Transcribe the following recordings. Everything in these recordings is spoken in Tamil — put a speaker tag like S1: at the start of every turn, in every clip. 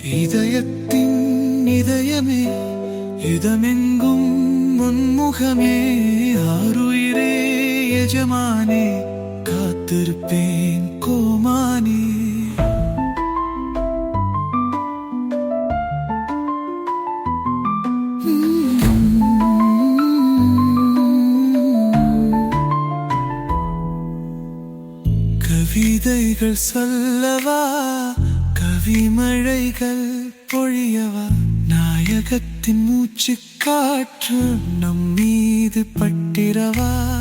S1: இதயத்தின் இதயமே இதமெங்கும் முன்முகமே ஆறுயிரே எஜமானே காத்திருப்பேன் கோமானே. கவிதைகள் சொல்லவா கவிமழைகள் பொழியவா? நாயகத்தின் மூச்சு காற்று நம் மீது பட்டிரவா?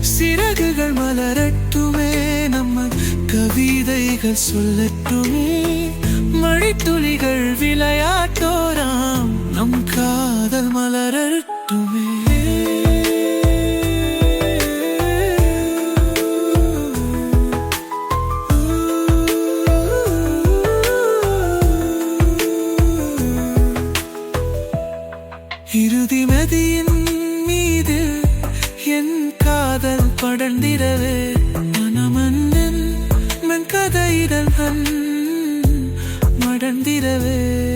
S1: சிறகுகள் மலரட்டுமே நம்ம கவிதைகள் சொல்லட்டுமே. மழை துளிகள் விளையாட்டோராம் நம் கா இறுதி மதியின் மீது என் காதல் படர்ந்திடவே. மனமன்னன் மன் கதையிடல் மடர்ந்திடவே.